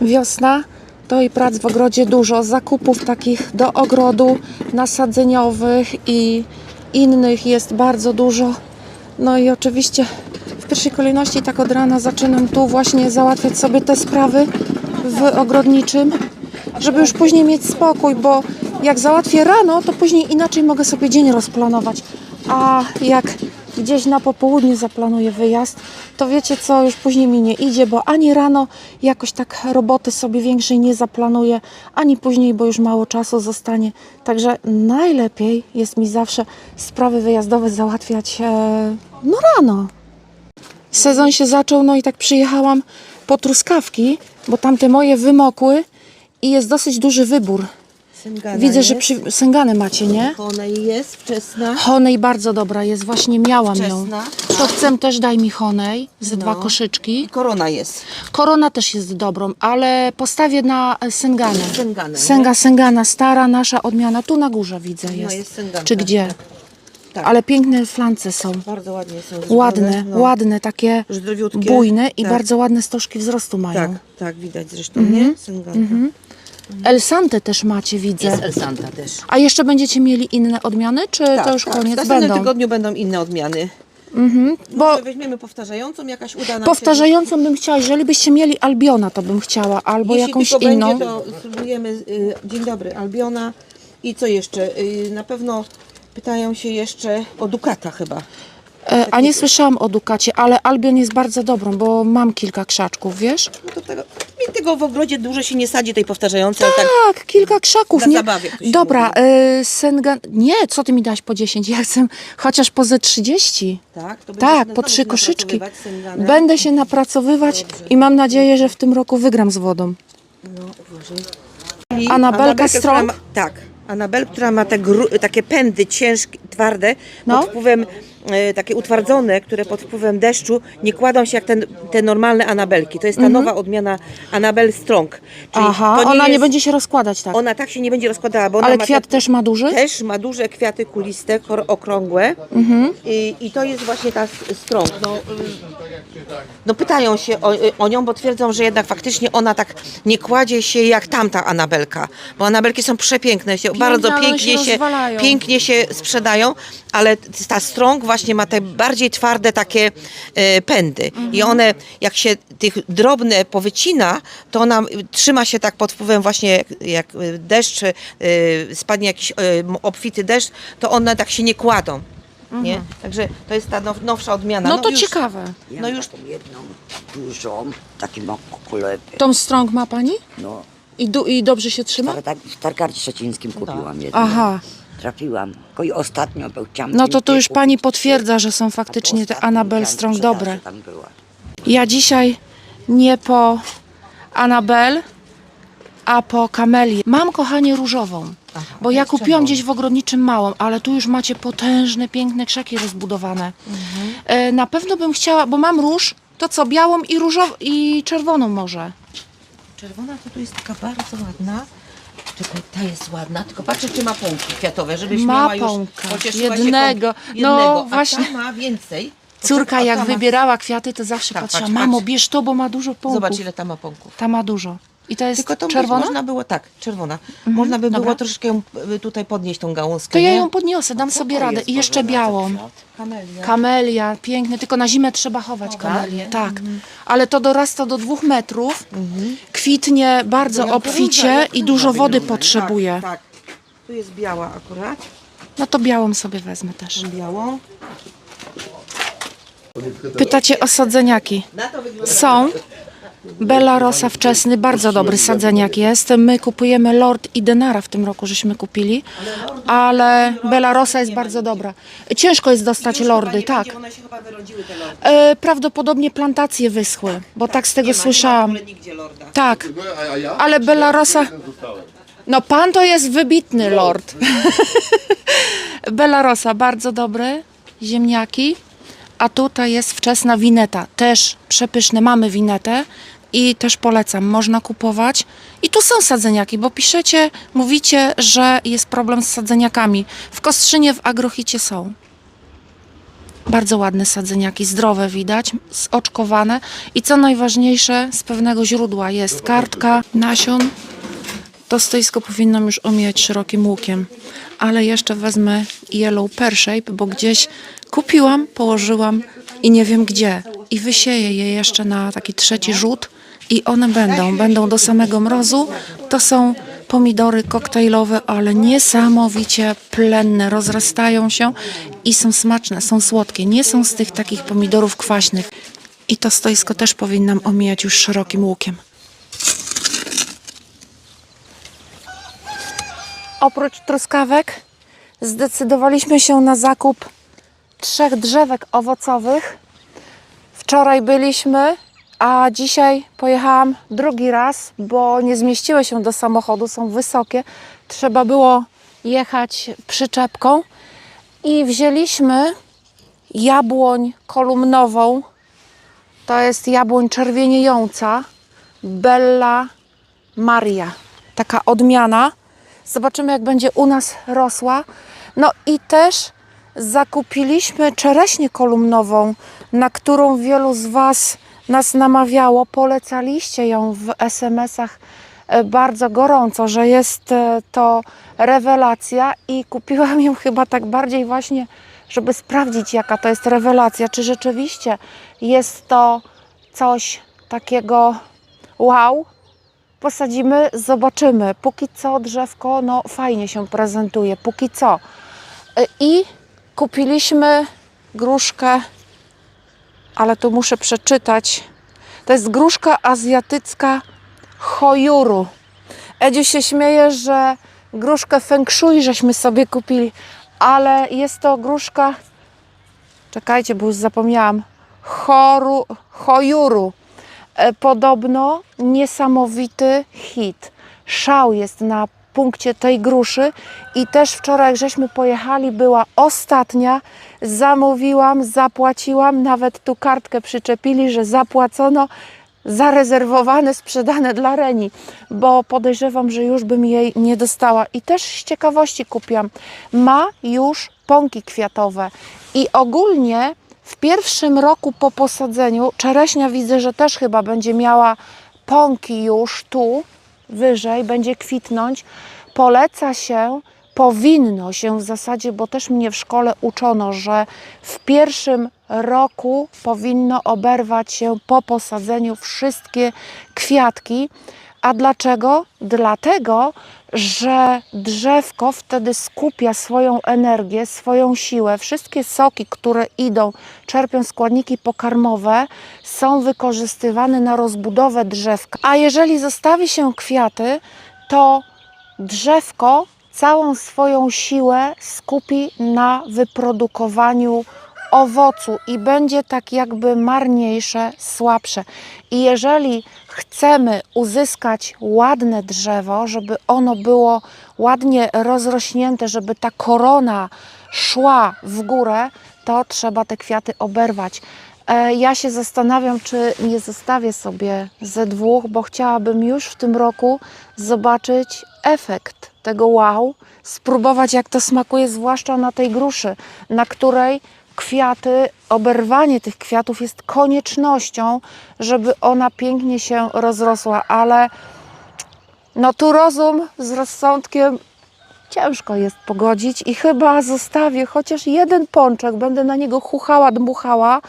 Wiosna to i prac w ogrodzie dużo, zakupów takich do ogrodu nasadzeniowych i innych jest bardzo dużo. No i oczywiście w pierwszej kolejności tak od rana zaczynam tu właśnie załatwiać sobie te sprawy w ogrodniczym, żeby już później mieć spokój, bo jak załatwię rano, to później inaczej mogę sobie dzień rozplanować. A jak gdzieś na popołudniu zaplanuję wyjazd, to wiecie co, już później mi nie idzie, bo ani rano jakoś tak roboty sobie większej nie zaplanuję, ani później, bo już mało czasu zostanie. Także najlepiej jest mi zawsze sprawy wyjazdowe załatwiać e, no rano. Sezon się zaczął, no i tak przyjechałam po truskawki, bo tamte moje wymokły i jest dosyć duży wybór. Sengana Widzę, że jest, przy... sęgany macie, nie? Honej jest, wczesna. Honej bardzo dobra jest, właśnie miałam ją. Wczesna. To chcę też daj mi honej, ze dwa No. koszyczki. Korona jest. Korona też jest dobrą, ale postawię na e, sęganę. Nie? Sęga, sęgana, stara nasza odmiana. Tu na górze widzę jest. No jest sęganka, Czy gdzie? tak. Tak. Ale piękne flance są. Bardzo ładnie są zrobione. Ładne, no. ładne, takie bujne i tak. bardzo ładne stożki wzrostu mają. Tak, tak, widać zresztą, nie? Sęganka. Elsante też macie, widzę. Jest Elsanta też. A jeszcze będziecie mieli inne odmiany, czy Tak, to już tak. koniec W następnym będą? tygodniu będą inne odmiany. Bo Może weźmiemy powtarzającą, jakaś uda nam się. powtarzającą bym chciała, jeżeli byście mieli Albiona, to bym chciała, albo Jeśli jakąś tylko inną. będzie, to spróbujemy. Y, dzień dobry, Albiona. I co jeszcze? Y, na pewno pytają się jeszcze o Dukata chyba. E, A nie słyszałam o Dukacie, ale Albion jest bardzo dobrą, bo mam kilka krzaczków, wiesz? No to tego, mi tego w ogrodzie dużo się nie sadzi tej powtarzającej, ale tak Tak, kilka krzaków, Na nie? Dobra, e, Sengan... Nie, co ty mi dałaś po 10? Ja chcę chociaż po ze 30. Tak, to Tak, po znowu trzy się koszyczki. napracowywać. Będę się napracowywać i mam nadzieję, że w tym roku wygram z wodą. No, uważaj. I Anabelka która Strong? ma, tak. Anabel, która ma te gru, takie pędy ciężkie, twarde, No. pod wpływem, takie utwardzone, które pod wpływem deszczu nie kładą się jak ten, te normalne Anabelki. To jest ta nowa odmiana Anabel Strong. Czyli Mhm. Aha, to ona nie jest- będzie się rozkładać tak. Ona tak się nie będzie rozkładała, bo ona Ale ma kwiat te, też ma duży? też ma duże kwiaty kuliste, kor- okrągłe Mhm. I, i to jest właśnie ta s- strąg. No, y, no pytają się o, o nią, bo twierdzą, że jednak faktycznie ona tak nie kładzie się jak tamta Anabelka, bo Anabelki są przepiękne, się, bardzo ale pięknie się się, rozwalają. pięknie się sprzedają, ale ta strąg właśnie ma te bardziej twarde takie e, pędy Mhm. i one jak się tych drobne powycina, to ona trzyma się tak pod wpływem właśnie jak, jak y, deszcz, y, spadnie jakiś m- obfity deszcz, to one tak się nie kładą. Nie? Także to jest ta now, nowsza odmiana. No to już, ciekawe. Ja No no już- taką jedną dużą, taki ma kulepy. Tą strąg ma pani? No, I, du- I dobrze się trzyma? ale tak w Targardzie Szczecińskim kupiłam jedną. Aha. Trafiłam. Tylko i ostatnio był chciałam No to tu już pani potwierdza, że są faktycznie te chciałam Strong dobre. Tam była. Ja dzisiaj nie po Anabel, a po kamelię. Mam, kochanie, różową. Aha, Bo ja kupiłam gdzieś w ogrodniczym małą, ale tu już macie potężne, piękne krzaki rozbudowane. E, na pewno bym chciała, bo mam róż, to co, białą i różową i czerwoną może. Czerwona to tu jest taka bardzo ładna. Czekaj, ta jest ładna, tylko patrzę, czy ma pąki kwiatowe, żebyś Ma miała już pąka. pocieszyła się Jednego. pąk- No, jednego. właśnie. A ta ma więcej. Córka A ta jak ma- wybierała kwiaty, to zawsze Tak, patrzyła, patrz, mamo patrz. bierz to, bo ma dużo pąków. Zobacz, ile ta ma pąków. Ta ma dużo. I to jest Tylko to czerwona? można było, tak, czerwona. Można by dobra. było troszeczkę ją y, tutaj podnieść tą gałązkę, To ja nie? ją podniosę, dam sobie radę. I jeszcze białą. Kamelia. Kamelia, piękny, tylko na zimę trzeba chować kamelię. Tak, ale to dorasta do dwóch metrów, kwitnie bardzo obficie jak i dużo wody wygląda, nie? potrzebuje. Tak, tak. Tu jest biała akurat. No to białą sobie wezmę też. Białą. Pytacie o sadzeniaki. Są. Bella Rosa wczesny, bardzo dobry sadzeniak jest. My kupujemy Lord i Denara w tym roku, żeśmy kupili, ale Bella Rosa jest bardzo dobra. Ciężko jest dostać lordy, tak. Będzie, one się chyba wyrodziły te lordy. E, prawdopodobnie plantacje wyschły, bo tak z tego słyszałam. Nie ma w ogóle nigdzie lorda. Tak, ale Bellarosa... No pan to jest wybitny lord. Bellarosa, bardzo dobry. Ziemniaki. A tutaj jest wczesna wineta. Też przepyszne. Mamy winetę. I też polecam, można kupować. I tu są sadzeniaki, bo piszecie, mówicie, że jest problem z sadzeniakami. W Kostrzynie, w Agrochicie są. Bardzo ładne sadzeniaki, zdrowe widać, zoczkowane i co najważniejsze, z pewnego źródła jest kartka nasion. To stoisko powinnam już omijać szerokim łukiem, ale jeszcze wezmę Yellow Pear Shape, bo gdzieś kupiłam, położyłam i nie wiem gdzie. I wysieję je jeszcze na taki trzeci rzut i one będą, będą do samego mrozu. To są pomidory koktajlowe, ale niesamowicie plenne, rozrastają się i są smaczne, są słodkie. Nie są z tych takich pomidorów kwaśnych. I to stoisko też powinnam omijać już szerokim łukiem. Oprócz truskawek zdecydowaliśmy się na zakup trzech drzewek owocowych. Wczoraj byliśmy, a dzisiaj pojechałam drugi raz, bo nie zmieściły się do samochodu, są wysokie. Trzeba było jechać przyczepką i wzięliśmy jabłoń kolumnową. To jest jabłoń czerwieniejąca Bella Maria. Taka odmiana. Zobaczymy, jak będzie u nas rosła. No i też zakupiliśmy czereśnię kolumnową, na którą wielu z Was nas namawiało. Polecaliście ją w SMS-ach e, bardzo gorąco, że jest e, to rewelacja i kupiłam ją chyba tak bardziej właśnie, żeby sprawdzić, jaka to jest rewelacja. Czy rzeczywiście jest to coś takiego wow, posadzimy, zobaczymy. Póki co drzewko no, fajnie się prezentuje, póki co. Y, I kupiliśmy gruszkę, ale tu muszę przeczytać. To jest gruszka azjatycka Hojuru. Edziu się śmieje, że gruszkę feng shui żeśmy sobie kupili, ale jest to gruszka, czekajcie, bo już zapomniałam, Horu, Hojuru. E, Podobno niesamowity hit. Szał jest na punkcie tej gruszy i też wczoraj, żeśmy pojechali, była ostatnia. Zamówiłam, zapłaciłam, nawet tu kartkę przyczepili, że zapłacono, zarezerwowane, sprzedane dla Reni, bo podejrzewam, że już bym jej nie dostała. I też z ciekawości kupiłam. Ma już pąki kwiatowe i ogólnie w pierwszym roku po posadzeniu czereśnia widzę, że też chyba będzie miała pąki już tu wyżej, będzie kwitnąć. Poleca się, powinno się w zasadzie, bo też mnie w szkole uczono, że w pierwszym roku powinno oberwać się po posadzeniu wszystkie kwiatki. A dlaczego? Dlatego, że drzewko wtedy skupia swoją energię, swoją siłę. Wszystkie soki, które idą, czerpią składniki pokarmowe, są wykorzystywane na rozbudowę drzewka. A jeżeli zostawi się kwiaty, to drzewko całą swoją siłę skupi na wyprodukowaniu owocu i będzie tak jakby marniejsze, słabsze. I jeżeli chcemy uzyskać ładne drzewo, żeby ono było ładnie rozrośnięte, żeby ta korona szła w górę, to trzeba te kwiaty oberwać. E, Ja się zastanawiam, czy nie zostawię sobie ze dwóch, bo chciałabym już w tym roku zobaczyć efekt tego wow, spróbować jak to smakuje, zwłaszcza na tej gruszy, na której kwiaty, oberwanie tych kwiatów jest koniecznością, żeby ona pięknie się rozrosła, ale no tu rozum z rozsądkiem ciężko jest pogodzić i chyba zostawię chociaż jeden pączek, będę na niego chuchała, dmuchała.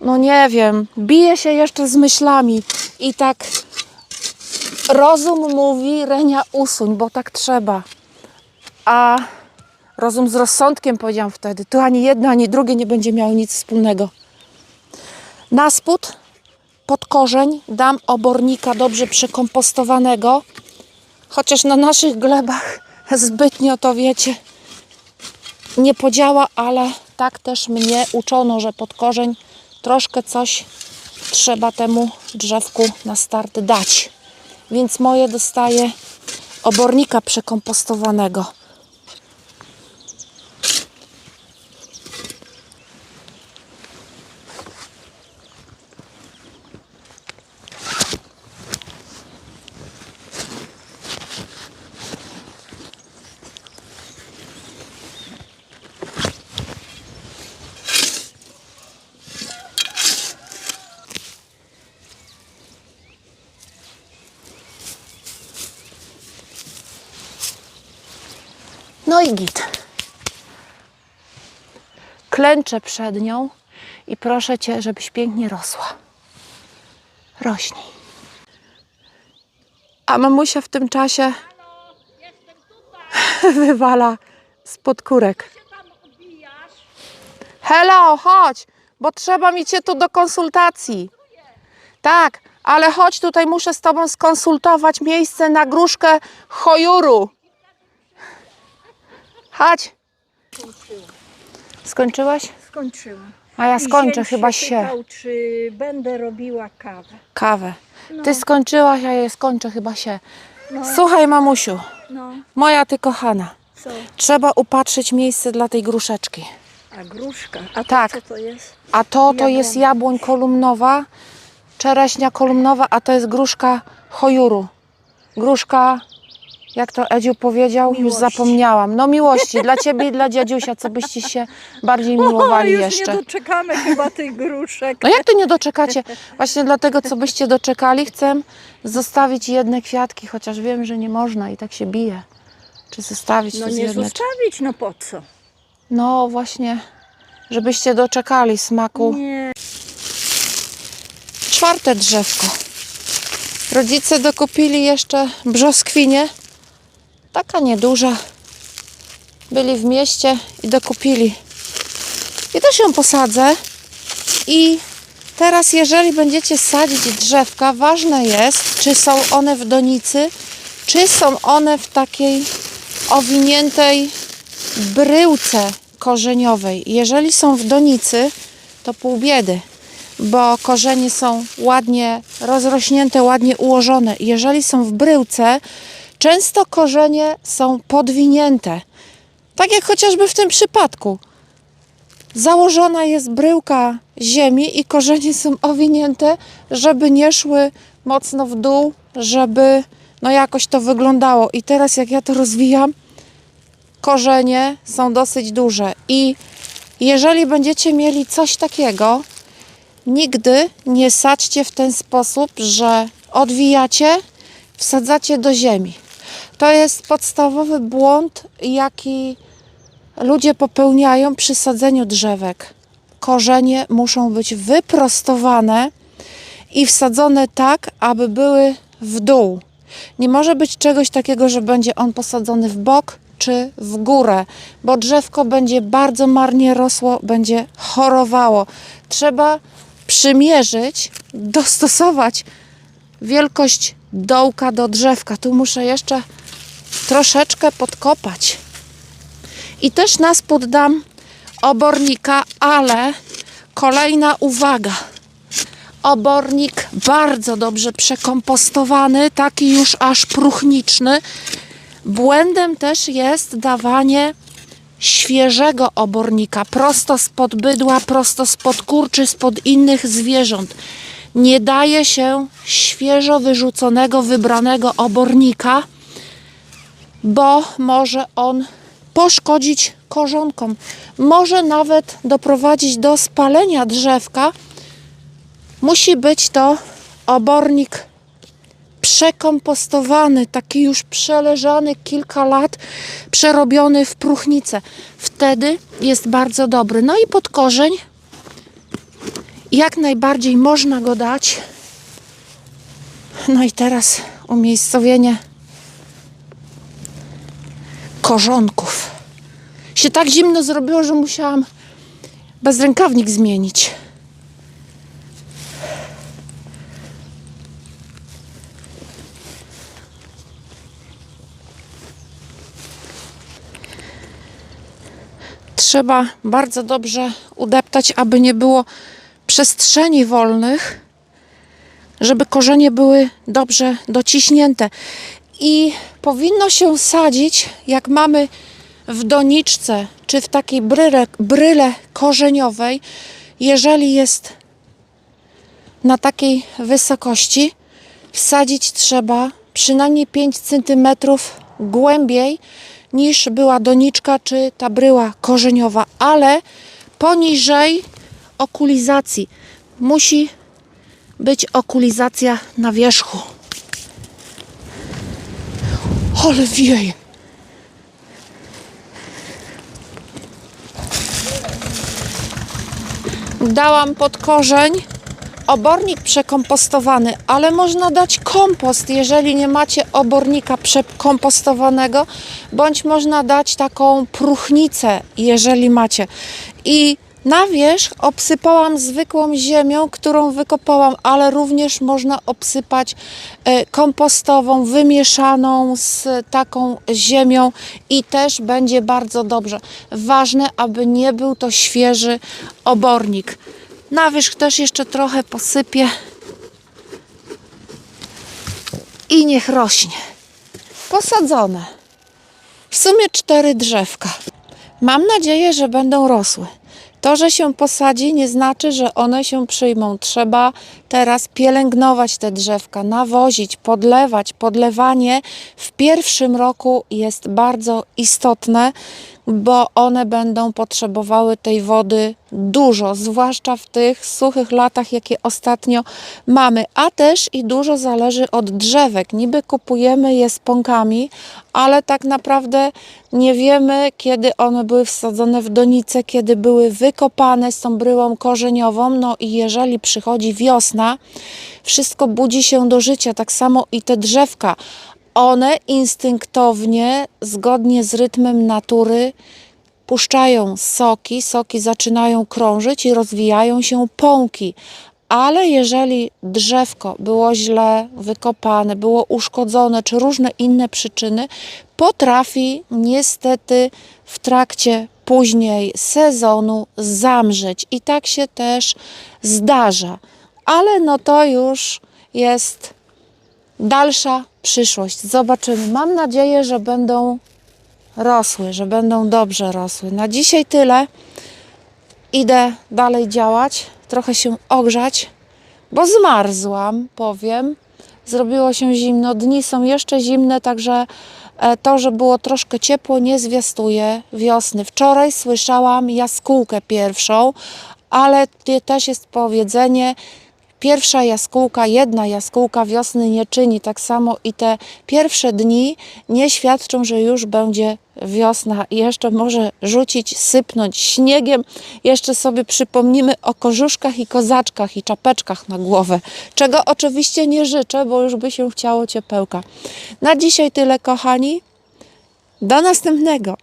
No nie wiem, biję się jeszcze z myślami i tak rozum mówi, Renia usuń, bo tak trzeba. A rozum z rozsądkiem powiedziałam wtedy, tu ani jedno, ani drugie nie będzie miało nic wspólnego. Na spód pod korzeń dam obornika dobrze przekompostowanego, chociaż na naszych glebach zbytnio to wiecie nie podziała, ale tak też mnie uczono, że pod korzeń troszkę coś trzeba temu drzewku na start dać. Więc moje dostaje obornika przekompostowanego. No i git. Klęczę przed nią i proszę Cię, żebyś pięknie rosła. Rośnij. A mamusia w tym czasie wywala spod kurek. Hello, chodź, bo trzeba mi Cię tu do konsultacji. Tak, ale chodź tutaj, muszę z Tobą skonsultować miejsce na gruszkę chojuru. Chodź. Skończyłaś? Skończyłam. A ja skończę chyba się. pytał, czy będę robiła kawę. Kawę. Ty skończyłaś, a ja skończę chyba się. No, Słuchaj, mamusiu, no, moja ty kochana. co? Trzeba upatrzyć miejsce dla tej gruszeczki. A gruszka. A to Tak. co to jest? A to to jest jabłoń kolumnowa, czereśnia kolumnowa, a to jest gruszka chojuru. Gruszka, jak to Edziu powiedział, już Miłości. zapomniałam. No miłości, dla ciebie i dla dziadziusia, co byście się bardziej miłowali już jeszcze. nie doczekamy chyba tych gruszek. No jak to nie doczekacie? Właśnie dlatego, co byście doczekali, chcę zostawić jedne kwiatki, chociaż wiem, że nie można i tak się bije. Czy zostawić No to nie jedne? zostawić, no po co? No właśnie, żebyście doczekali smaku. Nie. Czwarte drzewko. Rodzice dokupili jeszcze brzoskwinię. Taka nieduża. Byli w mieście i dokupili. I też ją posadzę. I teraz, jeżeli będziecie sadzić drzewka, ważne jest, czy są one w donicy, czy są one w takiej owiniętej bryłce korzeniowej. Jeżeli są w donicy, to pół biedy bo korzenie są ładnie rozrośnięte, ładnie ułożone. Jeżeli są w bryłce, często korzenie są podwinięte. Tak jak chociażby w tym przypadku. Założona jest bryłka ziemi i korzenie są owinięte, żeby nie szły mocno w dół, żeby no jakoś to wyglądało. I teraz jak ja to rozwijam, korzenie są dosyć duże i jeżeli będziecie mieli coś takiego, Nigdy nie sadźcie w ten sposób, że odwijacie, wsadzacie do ziemi. To jest podstawowy błąd, jaki ludzie popełniają przy sadzeniu drzewek. Korzenie muszą być wyprostowane i wsadzone tak, aby były w dół. Nie może być czegoś takiego, że będzie on posadzony w bok czy w górę, bo drzewko będzie bardzo marnie rosło, będzie chorowało. Trzeba przymierzyć, dostosować wielkość dołka do drzewka. Tu muszę jeszcze troszeczkę podkopać. I też na spód dam obornika, ale kolejna uwaga. Obornik bardzo dobrze przekompostowany, taki już aż próchniczny. Błędem też jest dawanie świeżego obornika, prosto spod bydła, prosto spod kurczy, spod innych zwierząt. Nie daje się świeżo wyrzuconego, wybranego obornika, bo może on poszkodzić korzonkom. Może nawet doprowadzić do spalenia drzewka. Musi być to obornik przekompostowany, taki już przeleżany kilka lat, przerobiony w próchnicę. Wtedy jest bardzo dobry. No i pod korzeń jak najbardziej można go dać. No i teraz umiejscowienie korzonków. Się tak zimno zrobiło, że musiałam bezrękawnik zmienić. trzeba bardzo dobrze udeptać, aby nie było przestrzeni wolnych, żeby korzenie były dobrze dociśnięte. I powinno się sadzić, jak mamy w doniczce czy w takiej bryle, bryle korzeniowej, jeżeli jest na takiej wysokości, wsadzić trzeba przynajmniej 5 cm głębiej niż była doniczka czy ta bryła korzeniowa, ale poniżej okulizacji musi być okulizacja na wierzchu. Ale wieje. Dałam pod korzeń obornik przekompostowany, ale można dać kompost, jeżeli nie macie obornika przekompostowanego, bądź można dać taką próchnicę, jeżeli macie. I na wierzch obsypałam zwykłą ziemią, którą wykopałam, ale również można obsypać e, kompostową, wymieszaną z taką ziemią i też będzie bardzo dobrze. Ważne, aby nie był to świeży obornik. Na wierzch też jeszcze trochę posypię i niech rośnie. Posadzone. W sumie cztery drzewka. Mam nadzieję, że będą rosły. To, że się posadzi, nie znaczy, że one się przyjmą. Trzeba teraz pielęgnować te drzewka, nawozić, podlewać. Podlewanie w pierwszym roku jest bardzo istotne, bo one będą potrzebowały tej wody dużo, zwłaszcza w tych suchych latach, jakie ostatnio mamy. A też i dużo zależy od drzewek. Niby kupujemy je z pąkami, ale tak naprawdę nie wiemy, kiedy one były wsadzone w donice, kiedy były wykopane z tą bryłą korzeniową. No i jeżeli przychodzi wiosna, wszystko budzi się do życia, tak samo i te drzewka. One instynktownie, zgodnie z rytmem natury, puszczają soki, soki zaczynają krążyć i rozwijają się pąki. Ale jeżeli drzewko było źle wykopane, było uszkodzone, czy różne inne przyczyny, potrafi niestety w trakcie później sezonu zamrzeć. I tak się też zdarza. Ale no to już jest dalsza przyszłość. Zobaczymy. Mam nadzieję, że będą rosły, że będą dobrze rosły. Na dzisiaj tyle. Idę dalej działać, trochę się ogrzać, bo zmarzłam, powiem. Zrobiło się zimno, dni są jeszcze zimne, także e, to, że było troszkę ciepło, nie zwiastuje wiosny. Wczoraj słyszałam jaskółkę pierwszą, ale te- też jest powiedzenie, Pierwsza jaskółka, jedna jaskółka wiosny nie czyni. Tak samo i te pierwsze dni nie świadczą, że już będzie wiosna i jeszcze może rzucić, sypnąć śniegiem. Jeszcze sobie przypomnimy o korzuszkach i kozaczkach i czapeczkach na głowę, czego oczywiście nie życzę, bo już by się chciało ciepełka. Na dzisiaj tyle, kochani. Do następnego.